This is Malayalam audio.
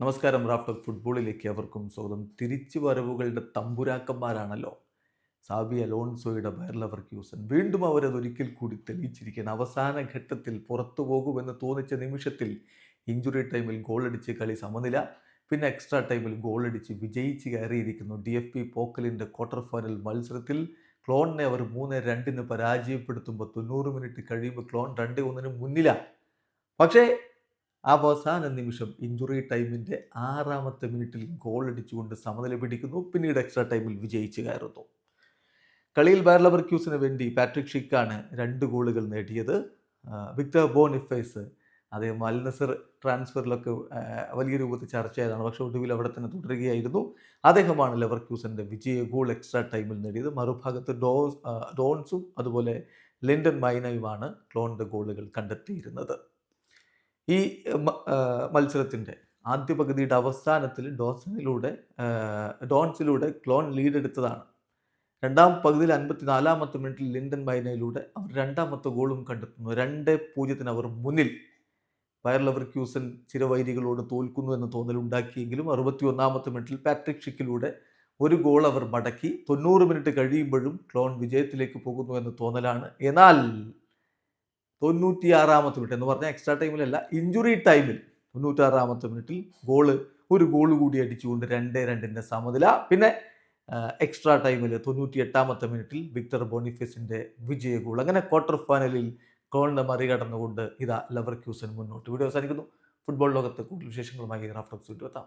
നമസ്കാരം റാഫ്റ്റർ ഫുട്ബോളിലേക്ക് അവർക്കും സ്വാഗതം. തിരിച്ചു വരവുകളുടെ തമ്പുരാക്കന്മാരാണല്ലോ. സാബി അലോൺസോയുടെ ബയർലവർ ക്യൂസൻ വീണ്ടും അവരത് ഒരിക്കൽ കൂടി തെളിയിച്ചിരിക്കുന്ന അവസാന ഘട്ടത്തിൽ പുറത്തു പോകുമെന്ന് തോന്നിച്ച നിമിഷത്തിൽ ഇഞ്ചുറി ടൈമിൽ ഗോളടിച്ച് കളി സമനില പിന്നെ എക്സ്ട്രാ ടൈമിൽ ഗോളടിച്ച് വിജയിച്ച് കയറിയിരിക്കുന്നു ഡി എഫ് പി പോക്കലിന്റെ ക്വാർട്ടർ ഫൈനൽ മത്സരത്തിൽ. ക്ലോണിനെ അവർ മൂന്ന് രണ്ടിന് പരാജയപ്പെടുത്തുമ്പോൾ തൊണ്ണൂറ് മിനിറ്റ് കഴിയുമ്പോൾ ക്ലോൺ രണ്ട് ഒന്നിന് മുന്നിലാണ് പക്ഷേ അവസാന നിമിഷം ഇഞ്ചുറി ടൈമിന്റെ ആറാമത്തെ മിനിറ്റിൽ ഗോൾ അടിച്ചുകൊണ്ട് സമനില പിടിക്കുന്നു. പിന്നീട് എക്സ്ട്രാ ടൈമിൽ വിജയിച്ച് കയറുന്നു. കളിയിൽ ബാർലവർക്യൂസിന് വേണ്ടി പാട്രിക് ഷിക്കാണ് രണ്ട് ഗോളുകൾ നേടിയത്. വിക്ടർ ബോണിഫേസ് അദ്ദേഹം അൽ നസർ ട്രാൻസ്ഫറിലൊക്കെ വലിയ രൂപത്തിൽ ചർച്ചയായതാണ്. പക്ഷെ ഒടുവിൽ അവിടെ തന്നെ തുടരുകയായിരുന്നു. അദ്ദേഹമാണ് ലെവർ ക്യൂസിന്റെ വിജയ ഗോൾ എക്സ്ട്രാ ടൈമിൽ നേടിയത്. മറുഭാഗത്ത് ഡോസ് ഡോൺസും അതുപോലെ ലിൻഡൻ മൈനയുമാണ് ക്ലോണിന്റെ ഗോളുകൾ കണ്ടെത്തിയിരുന്നത്. ഈ മത്സരത്തിന്റെ ആദ്യ പകുതിയുടെ അവസാനത്തിൽ ഡോസണിലൂടെ ഡോൺസിലൂടെ ക്ലോൺ ലീഡെടുത്തതാണ്. രണ്ടാം പകുതിയിൽ അൻപത്തിനാലാമത്തെ മിനിറ്റിൽ ലിൻഡൻ മൈനയിലൂടെ അവർ രണ്ടാമത്തെ ഗോളും കണ്ടെത്തുന്നു. രണ്ട് പൂജ്യത്തിന് അവർ മുന്നിൽ വയർലവർ ക്യൂസൻ ചിരവൈരികളോട് തോൽക്കുന്നു എന്ന തോന്നലുണ്ടാക്കിയെങ്കിലും അറുപത്തി ഒന്നാമത്തെ മിനിറ്റിൽ പാട്രിക് ഷിക്കിലൂടെ ഒരു ഗോൾ അവർ മടക്കി. തൊണ്ണൂറ് മിനിറ്റ് കഴിയുമ്പോഴും ക്ലോൺ വിജയത്തിലേക്ക് പോകുന്നു എന്ന തോന്നലാണ്. എന്നാൽ തൊണ്ണൂറ്റിയാറാമത്തെ മിനിറ്റ് എന്ന് പറഞ്ഞാൽ എക്സ്ട്രാ ടൈമിലല്ല ഇഞ്ചുറി ടൈമിൽ തൊണ്ണൂറ്റാറാമത്തെ മിനിറ്റിൽ ഗോൾ ഒരു ഗോൾ കൂടി അടിച്ചുകൊണ്ട് രണ്ട് രണ്ടിന്റെ സമനില. പിന്നെ എക്സ്ട്രാ ടൈമിൽ തൊണ്ണൂറ്റി എട്ടാമത്തെ മിനിറ്റിൽ വിക്ടർ ബോണിഫേസിന്റെ വിജയ ഗോൾ അങ്ങനെ ക്വാർട്ടർ ഫൈനലിൽ കോളിനെ മറികടന്നുകൊണ്ട് ഇതാ ലവർ ക്യൂസൻ മുന്നോട്ട്. വീഡിയോ അവസാനിക്കുന്നു. ഫുട്ബോൾ ലോകത്ത് കൂടുതൽ വിശേഷങ്ങളുമായി റാഫ്റ്റോക്സ് വീണ്ടും എത്താം.